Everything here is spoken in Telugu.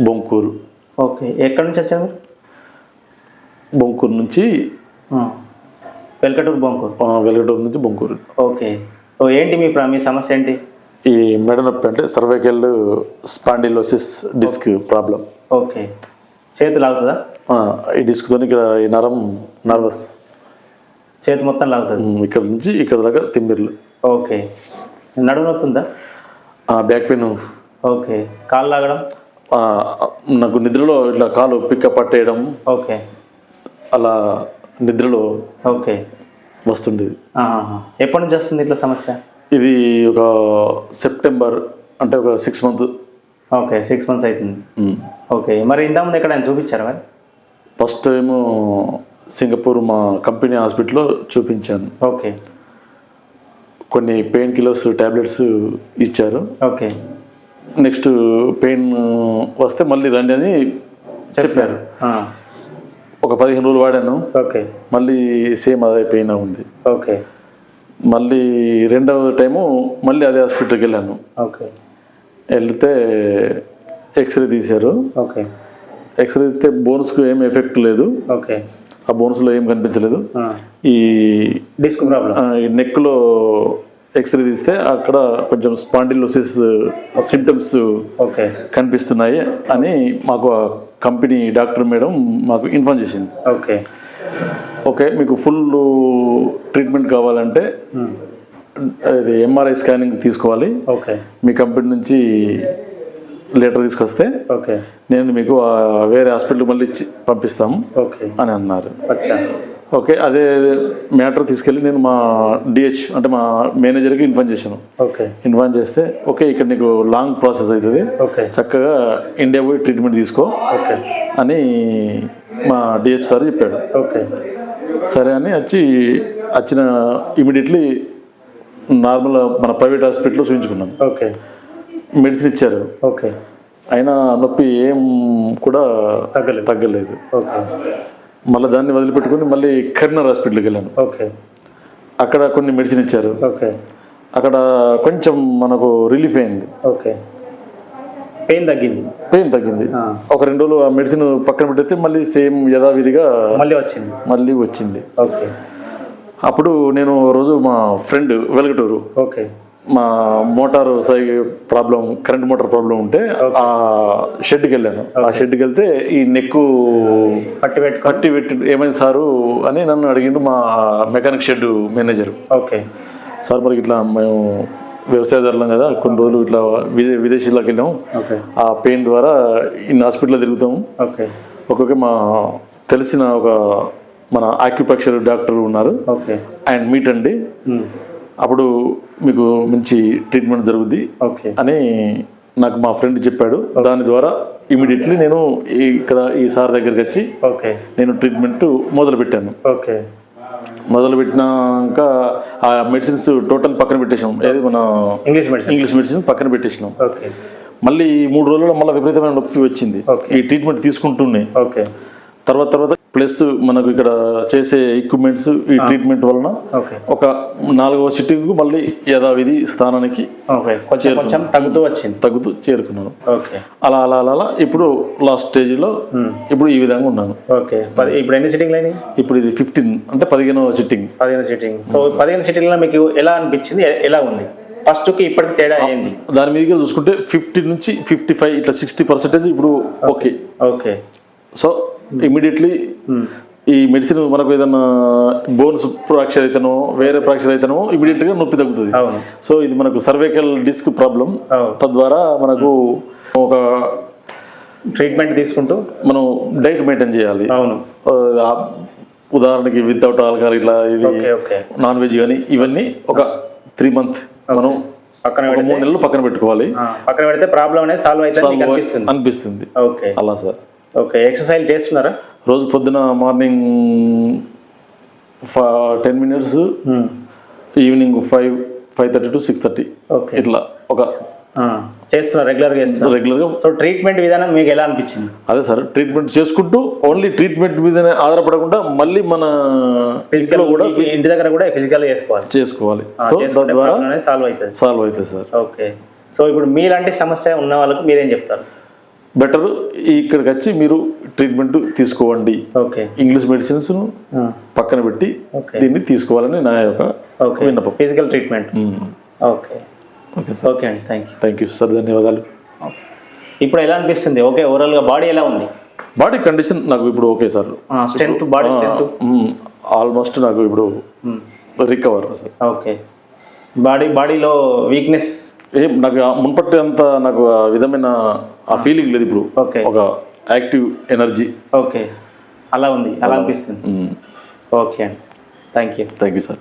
బొంకూరు. ఓకే ఎక్కడి నుంచి వచ్చారు బొంకూరు నుంచి. వెల్కటూరు బొంకూరు. ఆ, వెలగటూరు నుంచి బొంకూరు. ఓకే ఏంటి మీ ప్ర- మీ సమస్య ఏంటి? ఈ మెడ నొప్పి అంటే cervical spondylosis disc problem. Okay చేతి లాగుతుందా? ఈ డిస్క్తో ఇక్కడ ఈ నరం నర్వస్. చేతి మొత్తం లాగుతుంది. ఇక్కడ నుంచి ఇక్కడ దాకా తిమ్మిర్లు. ఓకే నడుము నొప్పి ఉందా? Back pain. ఓకే కాళ్ళు లాగడం? నాకు నిద్రలో ఇట్లా కాలు పిక్క పట్టేయడం. ఓకే. అలా నిద్రలో ఓకే. వస్తుండేది. ఎప్పటి నుంచి వస్తుంది ఇట్లా సమస్య? ఇది ఒక సెప్టెంబర్ అంటే ఒక six month. Okay six months అవుతుంది ఓకే. మరి ఇంతకుముందు ఎక్కడ చూపించారా మరి? ఫస్ట్ టైము సింగపూర్ మా కంపెనీ హాస్పిటల్లో చూపించాను. ఓకే. కొన్ని పెయిన్ కిల్లర్స్ ట్యాబ్లెట్స్ ఇచ్చారు. ఓకే. నెక్స్ట్ పెయిన్ వస్తే మళ్ళీ రండి అని చెప్పారు. ఒక పదిహేను రోజులు వాడాను. ఓకే. మళ్ళీ సేమ్ అదే పెయిన్ ఉంది. ఓకే. మళ్ళీ రెండవ టైము మళ్ళీ అదే హాస్పిటల్కి వెళ్ళాను. ఓకే. వెళ్తే ఎక్స్రే తీశారు. ఓకే. ఎక్స్రే తీస్తే బోన్స్కు ఏం ఎఫెక్ట్ లేదు. ఓకే. ఆ బోన్స్లో ఏం కనిపించలేదు. ఈ డిస్క్ ప్రాబ్లం. నెక్లో ఎక్స్రే తీస్తే అక్కడ కొంచెం స్పాండిలోసిస్ సిమ్టమ్స్ ఓకే కనిపిస్తున్నాయి అని మాకు కంపెనీ డాక్టర్ మేడం మాకు ఇన్ఫార్మ్ చేసింది. ఓకే ఓకే మీకు ఫుల్ ట్రీట్మెంట్ కావాలంటే. ఇది ఎంఆర్ఐ స్కానింగ్ తీసుకోవాలి. ఓకే మీ కంపెనీ నుంచి లెటర్ తీసుకొస్తే ఓకే నేను మీకు వేరే హాస్పిటల్ మళ్ళీ ఇచ్చి పంపిస్తాము ఓకే అని అన్నారు. ఓకే అదే మ్యాటర్ తీసుకెళ్ళి నేను మా డిహెచ్ అంటే మా మేనేజర్కి ఇన్ఫార్మ్ చేశాను. ఓకే. ఇన్ఫార్మ్ చేస్తే ఓకే ఇక్కడ నీకు లాంగ్ ప్రాసెస్ అవుతుంది. ఓకే. చక్కగా ఇండియా పోయి ట్రీట్మెంట్ తీసుకో ఓకే. అని మా డిహెచ్ సార్ చెప్పాడు. ఓకే. సరే అని వచ్చి వచ్చిన ఇమీడియట్లీ నార్మల్ మన ప్రైవేట్ హాస్పిటల్లో చూపించుకున్నాను ఓకే. మెడిసిన్ ఇచ్చారు. ఓకే. అయినా నొప్పి ఏం కూడా తగ్గలేదు. తగ్గలేదు. ఓకే. మళ్ళీ దాన్ని వదిలిపెట్టుకుని మళ్ళీ కరీంనగర్ హాస్పిటల్కి వెళ్ళాను. ఓకే. అక్కడ కొన్ని మెడిసిన్ ఇచ్చారు. ఓకే. అక్కడ కొంచెం మనకు రిలీఫ్ అయింది. ఓకే. పెయిన్ తగ్గింది. పెయిన్ తగ్గింది. ఒక రెండు రోజులు ఆ మెడిసిన్ పక్కన పెడితే మళ్ళీ సేమ్ యథావిధిగా మళ్ళీ వచ్చింది. మళ్ళీ వచ్చింది. ఓకే. అప్పుడు నేను రోజు మా ఫ్రెండ్ వెలగటూరు ఓకే. మా మోటార్ సై ప్రాబ్లం కరెంట్ మోటార్ ప్రాబ్లం ఉంటే ఆ షెడ్కి వెళ్ళాను ఆ షెడ్కి వెళ్తే ఈ నెక్కు పట్టి పెట్టుకో. కట్టి పెట్టి ఏమైంది సారు అని నన్ను అడిగిండు మా mechanic shed manager. Okay. Sir మరి ఇట్లా మేము వ్యవసాయదారులం కదా కొన్ని రోజులు ఇట్లా విదే విదేశీలోకి వెళ్ళాము ఆ పెయిన్ ద్వారా ఇన్ని హాస్పిటల్లో తిరుగుతాము ఓకే. ఒక్కొక్క మా తెలిసిన ఒక మన ఆక్యుపక్షర్ డాక్టర్ ఉన్నారు. ఓకే. ఆయన మీట్ అండి. అప్పుడు మీకు మంచి ట్రీట్మెంట్ జరుగుద్ది ఓకే అని నాకు మా ఫ్రెండ్ చెప్పాడు. దాని ద్వారా ఇమీడియట్లీ నేను ఇక్కడ ఈ సార్ దగ్గరికి వచ్చి ఓకే నేను ట్రీట్మెంట్ మొదలు పెట్టాను ఓకే మొదలు పెట్టినాక ఆ మెడిసిన్స్ టోటల్ పక్కన పెట్టేసాం ఏది మన ఇంగ్లీష్ మెడిసిన్ ఇంగ్లీష్ మెడిసిన్ పక్కన పెట్టేసినాం. ఓకే మళ్ళీ ఈ మూడు రోజుల్లో మళ్ళీ విపరీతమైన నొప్పి వచ్చింది. ఈ ట్రీట్మెంట్ తీసుకుంటూనే ఓకే తర్వాత తర్వాత ప్లస్ మనకు ఇక్కడ చేసే ఎక్విప్మెంట్స్ ఈ ట్రీట్మెంట్ వలన ఒక నాలుగవ సిట్టింగ్ మళ్ళీ యథావిధి స్థానానికి కొంచెం తగ్గుతూ వచ్చింది. తగ్గుతూ చేరుకున్నాను. ఓకే. అలా అలా అలా ఇప్పుడు లాస్ట్ స్టేజ్లో ఇప్పుడు ఈ విధంగా ఉన్నాను. ఇప్పుడు ఎన్ని అయినాయి? ఇప్పుడు ఇది ఫిఫ్టీన్ అంటే పదిహేనవ సిట్టింగ్ పదిహేను సిట్టింగ్ సో పదిహేను సిట్టింగ్లో మీకు ఎలా అనిపించింది? ఎలా ఉంది? ఫస్ట్కి ఇప్పటికి తేడా ఏంటి? దాని మీదకి చూసుకుంటే ఫిఫ్టీ నుంచి ఫిఫ్టీ ఫైవ్ ఇట్లా సిక్స్టీ పర్సెంటేజ్ ఇప్పుడు ఓకే. ఓకే. సో ఇమీడియట్లీ ఈ మెడిసిన్ మనకు ఏదైనా బోన్స్ ఫ్రాక్చర్ అయితేనో వేరే ఫ్రాక్చర్ అయితేనో ఇమీడియట్గా నొప్పి తగ్గుతుంది. అవును. సో ఇది మనకు సర్వైకల్ డిస్క్ ప్రాబ్లం. తద్వారా మనకు ఒక ట్రీట్మెంట్ తీసుకుంటూ మనం డైట్ మెయింటైన్ చేయాలి. అవును. ఉదాహరణకి వితౌట్ ఆల్కహాల్ ఇట్లా ఓకే నాన్ వెజ్ కానీ ఇవన్నీ ఒక త్రీ మంత్ మనం పక్కన మూడు నెలలు పక్కన పెట్టుకోవాలి. పక్కన పెడితే ప్రాబ్లం అనేది సాల్వ్ అయితే అనిపిస్తుంది. అనిపిస్తుంది. ఓకే. అలా సార్. ఓకే ఎక్సర్సైజ్ చేస్తున్నారా? రోజు పొద్దున morning ten minutes evening five five thirty to six thirty. Okay. ఇట్లా ఒక చేస్తున్నారు రెగ్యులర్గా చేస్తున్నారు రెగ్యులర్గా సో ట్రీట్మెంట్ విధానం మీకు ఎలా అనిపించింది? అదే సార్ ట్రీట్మెంట్ చేసుకుంటూ ఓన్లీ ట్రీట్మెంట్ మీదనే ఆధారపడకుండా మళ్ళీ మన ఫిజికల్ కూడా ఇంటి దగ్గర కూడా ఫిజికల్ చేసుకోవాలి. చేసుకోవాలి. సో సాల్వ్ అవుతుంది. సాల్వ్ అవుతుంది సార్. ఓకే సో ఇప్పుడు మీలాంటి సమస్య ఉన్న వాళ్ళకు మీరేం చెప్తారు? బెటర్ ఇక్కడికి వచ్చి మీరు ట్రీట్మెంట్ తీసుకోవండి ఓకే. ఇంగ్లీష్ మెడిసిన్స్ పక్కన పెట్టి దీన్ని తీసుకోవాలని నా యొక్క ఓకే. విన్నపం. Physical treatment. Okay. Okay sir. Okay అండి. Thank you thank you sir. ధన్యవాదాలు. ఇప్పుడు ఎలా అనిపిస్తుంది? ఓకే ఓవరాల్గా బాడీ ఎలా ఉంది? బాడీ కండిషన్ నాకు ఇప్పుడు okay sir. Strength body strength almost నాకు ఇప్పుడు రికవర్ సార్. ఓకే. బాడీ బాడీలో వీక్నెస్ ఏం నాకు మున్పట్టి అంత నాకు విధమైన ఆ ఫీలింగ్ లేదు ఇప్పుడు. ఓకే. ఒక యాక్టివ్ ఎనర్జీ ఓకే. అలా ఉంది. అలా అనిపిస్తుంది. ఓకే అండి. Thank you thank you sir